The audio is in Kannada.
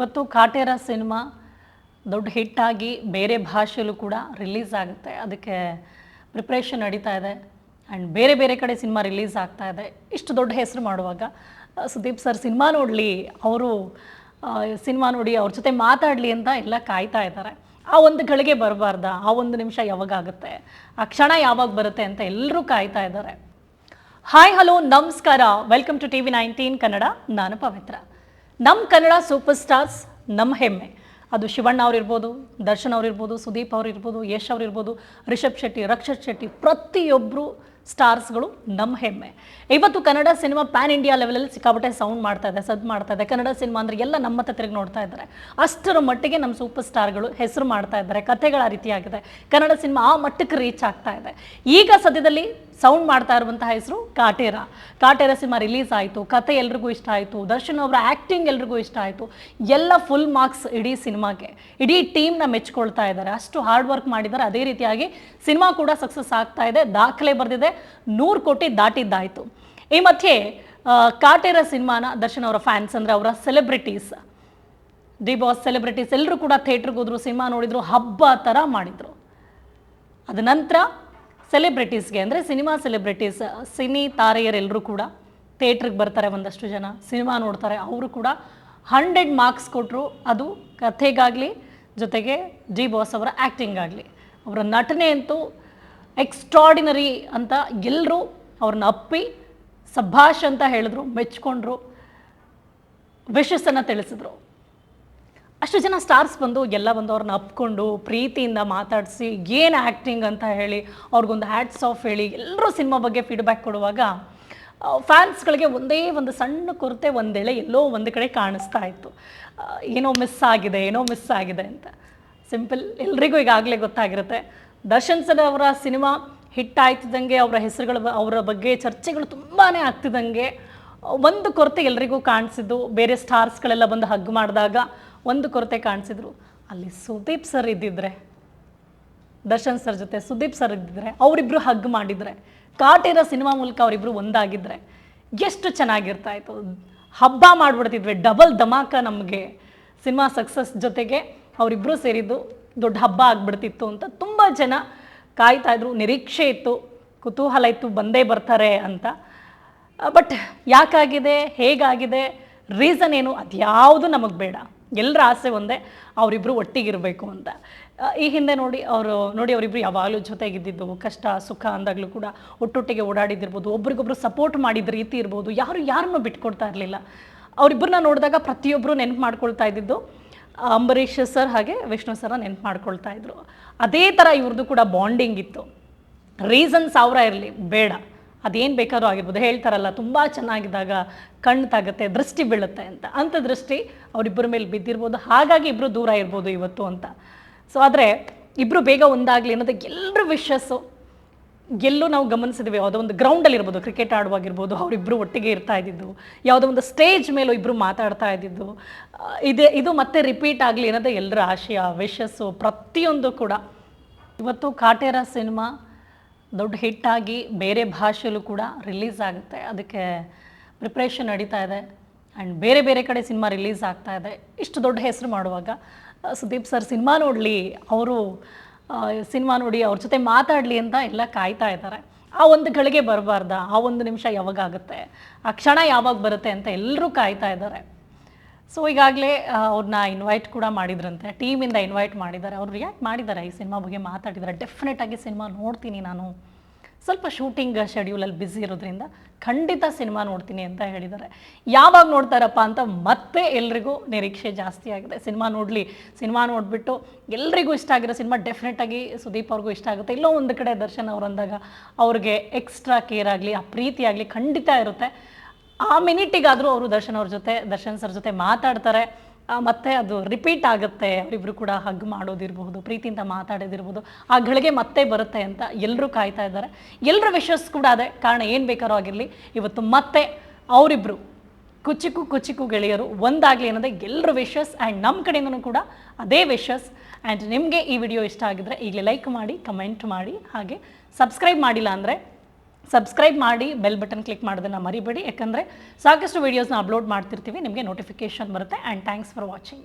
ಇವತ್ತು ಕಾಟೇರ ಸಿನಿಮಾ ದೊಡ್ಡ ಹಿಟ್ಟಾಗಿ ಬೇರೆ ಭಾಷೆಯಲ್ಲೂ ಕೂಡ ರಿಲೀಸ್ ಆಗುತ್ತೆ. ಅದಕ್ಕೆ ಪ್ರಿಪ್ರೇಷನ್ ನಡೀತಾ ಇದೆ. ಆ್ಯಂಡ್ ಬೇರೆ ಬೇರೆ ಕಡೆ ಸಿನಿಮಾ ರಿಲೀಸ್ ಆಗ್ತಾ ಇದೆ. ಇಷ್ಟು ದೊಡ್ಡ ಹೆಸರು ಮಾಡುವಾಗ ಸುದೀಪ್ ಸರ್ ಸಿನಿಮಾ ನೋಡಲಿ, ಅವರು ಸಿನಿಮಾ ನೋಡಿ ಅವ್ರ ಜೊತೆ ಮಾತಾಡಲಿ ಅಂತ ಎಲ್ಲ ಕಾಯ್ತಾ ಇದ್ದಾರೆ. ಆ ಒಂದು ಗಳಿಗೆ ಬರಬಾರ್ದ, ಆ ಒಂದು ನಿಮಿಷ ಯಾವಾಗ ಆಗುತ್ತೆ ಆ ಕ್ಷಣ ಯಾವಾಗ ಬರುತ್ತೆ ಅಂತ ಎಲ್ಲರೂ ಕಾಯ್ತಾ ಇದ್ದಾರೆ. ಹಾಯ್, ಹಲೋ, ನಮಸ್ಕಾರ. Welcome to T V nineteen Kannada. ನಾನು ಪವಿತ್ರ. ನಮ್ಮ ಕನ್ನಡ ಸೂಪರ್ ಸ್ಟಾರ್ಸ್ ನಮ್ಮ ಹೆಮ್ಮೆ. ಅದು ಶಿವಣ್ಣ ಅವರಿರ್ಬೋದು, ದರ್ಶನ್ ಅವರಿರ್ಬೋದು, ಸುದೀಪ್ ಅವರಿರ್ಬೋದು, ಯಶ್ ಅವರಿರ್ಬೋದು, ರಿಷಬ್ ಶೆಟ್ಟಿ, ರಕ್ಷತ್ ಶೆಟ್ಟಿ ಪ್ರತಿಯೊಬ್ಬರು ಸ್ಟಾರ್ಸ್ಗಳು ನಮ್ಮ ಹೆಮ್ಮೆ. ಇವತ್ತು ಕನ್ನಡ ಸಿನಿಮಾ ಪ್ಯಾನ್ ಇಂಡಿಯಾ ಲೆವೆಲಲ್ಲಿ ಸಿಕ್ಕಾಪಟ್ಟೆ ಸೌಂಡ್ ಮಾಡ್ತಾ ಇದೆ ಸದ್ದು ಮಾಡ್ತಾ ಇದೆ. ಕನ್ನಡ ಸಿನಿಮಾ ಅಂದರೆ ಎಲ್ಲ ನಮ್ಮ ಹತ್ರ ತಿರುಗಿ ನೋಡ್ತಾ ಇದ್ದಾರೆ. ಅಷ್ಟರ ಮಟ್ಟಿಗೆ ನಮ್ಮ ಸೂಪರ್ ಸ್ಟಾರ್ಗಳು ಹೆಸರು ಮಾಡ್ತಾ ಇದ್ದಾರೆ, ಕಥೆಗಳ ರೀತಿಯಾಗಿದೆ. ಕನ್ನಡ ಸಿನಿಮಾ ಆ ಮಟ್ಟಕ್ಕೆ ರೀಚ್ ಆಗ್ತಾ ಇದೆ. ಈಗ ಸದ್ಯದಲ್ಲಿ ಸೌಂಡ್ ಮಾಡ್ತಾ ಇರುವಂತಹ ಹೆಸರು ಕಾಟೇರ. ಕಾಟೇರ ಸಿನಿಮಾ ರಿಲೀಸ್ ಆಯಿತು, ಕತೆ ಎಲ್ರಿಗೂ ಇಷ್ಟ ಆಯಿತು, ದರ್ಶನ್ ಅವರ ಆ್ಯಕ್ಟಿಂಗ್ ಎಲ್ರಿಗೂ ಇಷ್ಟ ಆಯಿತು, ಎಲ್ಲ ಫುಲ್ ಮಾರ್ಕ್ಸ್ ಇಡೀ ಸಿನಿಮಾಗೆ. ಇಡೀ ಟೀಮ್ನ ಮೆಚ್ಕೊಳ್ತಾ ಇದ್ದಾರೆ. ಅಷ್ಟು ಹಾರ್ಡ್ ವರ್ಕ್ ಮಾಡಿದ್ದಾರೆ. ಅದೇ ರೀತಿಯಾಗಿ ಸಿನಿಮಾ ಕೂಡ ಸಕ್ಸಸ್ ಆಗ್ತಾ ಇದೆ. ದಾಖಲೆ ಬರೆದಿದೆ. ನೂರು ಕೋಟಿ ದಾಟಿದ್ದಾಯಿತು. ಈ ಮಧ್ಯೆ ಕಾಟೇರ ಸಿನಿಮಾನ ದರ್ಶನ್ ಅವರ ಫ್ಯಾನ್ಸ್ ಅಂದರೆ ಅವರ ಸೆಲೆಬ್ರಿಟೀಸ್ ಡಿ ಬಾಸ್ ಸೆಲೆಬ್ರಿಟೀಸ್ ಎಲ್ಲರೂ ಕೂಡ ಥಿಯೇಟ್ರಿಗೆ ಹೋದ್ರು, ಸಿನಿಮಾ ನೋಡಿದ್ರು, ಹಬ್ಬ ಥರ ಮಾಡಿದರು. ಅದ ನಂತರ ಸೆಲೆಬ್ರಿಟೀಸ್ಗೆ ಅಂದರೆ ಸಿನಿಮಾ ಸೆಲೆಬ್ರಿಟೀಸ್ ಸಿನಿ ತಾರೆಯರೆಲ್ಲರೂ ಕೂಡ ಥಿಯೇಟ್ರಿಗೆ ಬರ್ತಾರೆ ಒಂದಷ್ಟು ಜನ, ಸಿನಿಮಾ ನೋಡ್ತಾರೆ, ಅವರು ಕೂಡ ಹಂಡ್ರೆಡ್ ಮಾರ್ಕ್ಸ್ ಕೊಟ್ಟರು ಅದು ಕಥೆಗಾಗಲಿ, ಜೊತೆಗೆ ಜಿ ಬಾಸ್ ಅವರ ಆ್ಯಕ್ಟಿಂಗ್ ಆಗಲಿ. ಅವರ ನಟನೆ ಅಂತೂ ಎಕ್ಸ್ಟ್ರಾಡಿನರಿ ಅಂತ ಎಲ್ಲರೂ ಅವ್ರನ್ನ ಅಪ್ಪಿ, ಸಭಾಷ್ ಅಂತ ಹೇಳಿದ್ರು, ಮೆಚ್ಕೊಂಡ್ರು ವಿಶಸ್ಸನ್ನು ತಿಳಿಸಿದ್ರು. ಅಷ್ಟು ಜನ ಸ್ಟಾರ್ಸ್ ಬಂದು ಎಲ್ಲ ಬಂದು ಅವ್ರನ್ನ ಅಪ್ಕೊಂಡು ಪ್ರೀತಿಯಿಂದ ಮಾತಾಡಿಸಿ ಏನು ಆ್ಯಕ್ಟಿಂಗ್ ಅಂತ ಹೇಳಿ ಅವ್ರಿಗೊಂದು ಹ್ಯಾಟ್ಸ್ ಆಫ್ ಹೇಳಿ ಎಲ್ಲರೂ ಸಿನಿಮಾ ಬಗ್ಗೆ ಫೀಡ್ಬ್ಯಾಕ್ ಕೊಡುವಾಗ ಫ್ಯಾನ್ಸ್ಗಳಿಗೆ ಒಂದೇ ಒಂದು ಸಣ್ಣ ಕೊರತೆ ಒಂದೆಳೆ ಎಲ್ಲೋ ಒಂದು ಕಡೆ ಕಾಣಿಸ್ತಾ ಇತ್ತು. ಏನೋ ಮಿಸ್ ಆಗಿದೆ, ಏನೋ ಮಿಸ್ ಆಗಿದೆ ಅಂತ. ಸಿಂಪಲ್ ಎಲ್ರಿಗೂ ಈಗಾಗಲೇ ಗೊತ್ತಾಗಿರುತ್ತೆ. ದರ್ಶನ್ ಸರ್ ಅವರ ಸಿನಿಮಾ ಹಿಟ್ ಆಯ್ತಿದ್ದಂಗೆ, ಅವರ ಹೆಸರುಗಳು ಅವರ ಬಗ್ಗೆ ಚರ್ಚೆಗಳು ತುಂಬಾ ಆಗ್ತಿದ್ದಂಗೆ ಒಂದು ಕೊರತೆ ಎಲ್ರಿಗೂ ಕಾಣಿಸಿದ್ದು. ಬೇರೆ ಸ್ಟಾರ್ಸ್ಗಳೆಲ್ಲ ಬಂದು ಹಗ್ ಮಾಡಿದಾಗ ಒಂದು ಕೊರತೆ ಕಾಣಿಸಿದ್ರು. ಅಲ್ಲಿ ಸುದೀಪ್ ಸರ್ ಇದ್ದಿದ್ರೆ, ದರ್ಶನ್ ಸರ್ ಜೊತೆ ಸುದೀಪ್ ಸರ್ ಇದ್ದಿದ್ರೆ, ಅವರಿಬ್ರು ಹಗ್ ಮಾಡಿದ್ರೆ, ಕಾಟೇರ ಸಿನಿಮಾ ಮೂಲಕ ಅವರಿಬ್ರು ಒಂದಾಗಿದ್ರೆ, ಎಷ್ಟು ಚೆನ್ನಾಗಿರ್ತಾ ಇತ್ತು. ಹಬ್ಬ ಮಾಡ್ಬಿಡ್ತಿದ್ವಿ, ಡಬಲ್ ಧಮಾಕ ನಮಗೆ. ಸಿನಿಮಾ ಸಕ್ಸಸ್ ಜೊತೆಗೆ ಅವರಿಬ್ಬರು ಸೇರಿದ್ದು ದೊಡ್ಡ ಹಬ್ಬ ಆಗ್ಬಿಡ್ತಿತ್ತು ಅಂತ ತುಂಬ ಜನ ಕಾಯ್ತಾ ಇದ್ರು. ನಿರೀಕ್ಷೆ ಇತ್ತು, ಕುತೂಹಲ ಇತ್ತು, ಬಂದೇ ಬರ್ತಾರೆ ಅಂತ. ಬಟ್ ಯಾಕಾಗಿದೆ, ಹೇಗಾಗಿದೆ, ರೀಸನ್ ಏನು, ಅದ್ಯಾವುದು ನಮಗೆ ಬೇಡ. ಎಲ್ಲರ ಆಸೆ ಒಂದೇ ಅವರಿಬ್ಬರು ಒಟ್ಟಿಗಿರಬೇಕು ಅಂತ. ಈ ಹಿಂದೆ ನೋಡಿ ಅವರು, ನೋಡಿ ಅವರಿಬ್ಬರು ಯಾವಾಗಲೂ ಜೊತೆಗಿದ್ದಿದ್ದು, ಕಷ್ಟ, ಸುಖ ಅಂದಾಗಲೂ ಕೂಡ ಒಟ್ಟೊಟ್ಟಿಗೆ ಓಡಾಡಿದ್ದಿರ್ಬೋದು, ಒಬ್ರಿಗೊಬ್ರು ಸಪೋರ್ಟ್ ಮಾಡಿದ ರೀತಿ ಇರ್ಬೋದು, ಯಾರು ಯಾರನ್ನೂ ಬಿಟ್ಕೊಡ್ತಾ ಇರಲಿಲ್ಲ. ಅವರಿಬ್ಬರನ್ನ ನೋಡಿದಾಗ ಪ್ರತಿಯೊಬ್ಬರು ನೆನಪು ಮಾಡ್ಕೊಳ್ತಾ ಇದ್ದಿದ್ದು ಅಂಬರೀಷ್ ಸರ್ ಹಾಗೆ ವಿಷ್ಣು ಸರ ನೆನಪು ಮಾಡ್ಕೊಳ್ತಾ ಇದ್ರು. ಅದೇ ಥರ ಇವ್ರದ್ದು ಕೂಡ ಬಾಂಡಿಂಗ್ ಇತ್ತು. ರೀಸನ್ ಸಾವಿರ ಇರಲಿ, ಬೇಡ. ಅದೇನು ಬೇಕಾದ್ರೂ ಆಗಿರ್ಬೋದು. ಹೇಳ್ತಾರಲ್ಲ, ತುಂಬ ಚೆನ್ನಾಗಿದ್ದಾಗ ಕಣ್ಣು ತಾಗುತ್ತೆ, ದೃಷ್ಟಿ ಬೀಳುತ್ತೆ ಅಂತ. ಅಂಥ ದೃಷ್ಟಿ ಅವರಿಬ್ಬರ ಮೇಲೆ ಬಿದ್ದಿರ್ಬೋದು. ಹಾಗಾಗಿ ಇಬ್ಬರು ದೂರ ಇರ್ಬೋದು ಇವತ್ತು ಅಂತ. ಸೊ ಆದರೆ ಇಬ್ಬರು ಬೇಗ ಒಂದಾಗಲಿ ಅನ್ನೋದು ಎಲ್ಲರ ವಿಶಸ್ಸು ಎಲ್ಲೂ ನಾವು ಗಮನಿಸಿದ್ವಿ. ಯಾವುದೋ ಒಂದು ಗ್ರೌಂಡಲ್ಲಿ ಇರ್ಬೋದು ಕ್ರಿಕೆಟ್ ಆಡುವಾಗಿರ್ಬೋದು ಅವರಿಬ್ಬರು ಒಟ್ಟಿಗೆ ಇರ್ತಾ ಇದ್ದಿದ್ದು. ಯಾವುದೋ ಒಂದು ಸ್ಟೇಜ್ ಮೇಲೂ ಇಬ್ಬರು ಮಾತಾಡ್ತಾ ಇದ್ದಿದ್ದು. ಇದೆ, ಇದೇ ಮತ್ತೆ ರಿಪೀಟ್ ಆಗಲಿ ಅನ್ನೋದೇ ಎಲ್ಲರ ಆಶಯ ವಿಶಸ್ಸು ಪ್ರತಿಯೊಂದು ಕೂಡ. ಇವತ್ತು ಕಾಟೇರ ಸಿನಿಮಾ ದೊಡ್ಡ ಹಿಟ್ಟಾಗಿ ಬೇರೆ ಭಾಷೆಯಲ್ಲೂ ಕೂಡ ರಿಲೀಸ್ ಆಗುತ್ತೆ. ಅದಕ್ಕೆ ಪ್ರಿಪ್ರೇಷನ್ ನಡೀತಾ ಇದೆ. ಆ್ಯಂಡ್ ಬೇರೆ ಬೇರೆ ಕಡೆ ಸಿನಿಮಾ ರಿಲೀಸ್ ಆಗ್ತಾ ಇದೆ. ಇಷ್ಟು ದೊಡ್ಡ ಹೆಸರು ಮಾಡುವಾಗ ಸುದೀಪ್ ಸರ್ ಸಿನಿಮಾ ನೋಡಲಿ, ಅವರು ಸಿನಿಮಾ ನೋಡಿ ಅವ್ರ ಜೊತೆ ಮಾತಾಡಲಿ ಅಂತ ಎಲ್ಲ ಕಾಯ್ತಾ ಇದ್ದಾರೆ. ಆ ಒಂದು ಗಳಿಗೆ ಬರಬಾರ್ದ. ಆ ಒಂದು ನಿಮಿಷ ಯಾವಾಗ ಆಗುತ್ತೆ? ಆ ಕ್ಷಣ ಯಾವಾಗ ಬರುತ್ತೆ ಅಂತ ಎಲ್ಲರೂ ಕಾಯ್ತಾ ಇದ್ದಾರೆ. ಸೊ ಈಗಾಗಲೇ ಅವ್ರನ್ನ ಇನ್ವೈಟ್ ಕೂಡ ಮಾಡಿದ್ರಂತೆ. ಟೀಮಿಂದ ಇನ್ವೈಟ್ ಮಾಡಿದ್ದಾರೆ. ಅವ್ರು ರಿಯಾಕ್ಟ್ ಮಾಡಿದ್ದಾರೆ ಈ ಸಿನಿಮಾ ಬಗ್ಗೆ ಮಾತಾಡಿದ್ದಾರೆ. ಡೆಫಿನೆಟ್ ಆಗಿ ಸಿನಿಮಾ ನೋಡ್ತೀನಿ ನಾನು. ಸ್ವಲ್ಪ ಶೂಟಿಂಗ್ ಶೆಡ್ಯೂಲಲ್ಲಿ ಬ್ಯುಸಿ ಇರೋದ್ರಿಂದ ಖಂಡಿತ ಸಿನಿಮಾ ನೋಡ್ತೀನಿ ಅಂತ ಹೇಳಿದ್ದಾರೆ. ಯಾವಾಗ ನೋಡ್ತಾರಪ್ಪ ಅಂತ ಮತ್ತೆ ಎಲ್ರಿಗೂ ನಿರೀಕ್ಷೆ ಜಾಸ್ತಿ ಆಗಿದೆ. ಸಿನಿಮಾ ನೋಡಲಿ ಸಿನಿಮಾ ನೋಡಿಬಿಟ್ಟು ಎಲ್ರಿಗೂ ಇಷ್ಟ ಆಗಿರೋ ಸಿನಿಮಾ ಡೆಫಿನೆಟ್ ಆಗಿ ಸುದೀಪ್ ಅವ್ರಿಗೂ ಇಷ್ಟ ಆಗುತ್ತೆ. ಇಲ್ಲೋ ಒಂದು ಕಡೆ ದರ್ಶನ್ ಅವರಂದಾಗ ಅಂದಾಗ ಅವ್ರಿಗೆ ಎಕ್ಸ್ಟ್ರಾ ಕೇರ್ ಆಗಲಿ ಆ ಪ್ರೀತಿ ಆಗಲಿ ಖಂಡಿತ ಇರುತ್ತೆ. ಆ ಮಿನಿಟಿಗಾದರೂ ಅವರು ದರ್ಶನ್ ಅವ್ರ ಜೊತೆ, ದರ್ಶನ್ ಸರ್ ಜೊತೆ ಮಾತಾಡ್ತಾರೆ. ಮತ್ತೆ ಅದು ರಿಪೀಟ್ ಆಗುತ್ತೆ. ಅವರಿಬ್ರು ಕೂಡ ಹಗ್ ಮಾಡೋದಿರ್ಬಹುದು, ಪ್ರೀತಿಯಿಂದ ಮಾತಾಡೋದಿರ್ಬೋದು ಆ ಗಳಿಗೆ ಮತ್ತೆ ಬರುತ್ತೆ ಅಂತ ಎಲ್ಲರೂ ಕಾಯ್ತಾ ಇದ್ದಾರೆ. ಎಲ್ಲರ ವಿಶಸ್ ಕೂಡ ಅದೇ ಕಾರಣ ಏನು ಬೇಕಾರೋ ಆಗಿರಲಿ. ಇವತ್ತು ಮತ್ತೆ ಅವರಿಬ್ರು ಕುಚಿಕು ಕುಚಿಕು ಗೆಳೆಯರು ಒಂದಾಗಲಿ ಅನ್ನೋದೇ ಎಲ್ಲರ ವಿಶಸ್ ಆ್ಯಂಡ್ ನಮ್ಮ ಕಡೆಯಿಂದನೂ ಕೂಡ ಅದೇ ವಿಶಸ್ ಆ್ಯಂಡ್ ನಿಮಗೆ ಈ ವಿಡಿಯೋ ಇಷ್ಟ ಆಗಿದ್ರೆ ಈಗಲೇ ಲೈಕ್ ಮಾಡಿ ಕಮೆಂಟ್ ಮಾಡಿ, ಹಾಗೆ ಸಬ್ಸ್ಕ್ರೈಬ್ ಮಾಡಿಲ್ಲ ಅಂದರೆ ಸಬ್ಸ್ಕ್ರೈಬ್ ಮಾಡಿ ಬೆಲ್ ಬಟನ್ ಕ್ಲಿಕ್ ಮಾಡೋದನ್ನು ಮರಿಬೇಡಿ. ಯಾಕಂದರೆ ಸಾಕಷ್ಟು ವೀಡಿಯೋಸ್ನ ಅಪ್ಲೋಡ್ ಮಾಡ್ತಿರ್ತೀವಿ. ನಿಮಗೆ ನೋಟಿಫಿಕೇಶನ್ ಬರುತ್ತೆ. And thanks for watching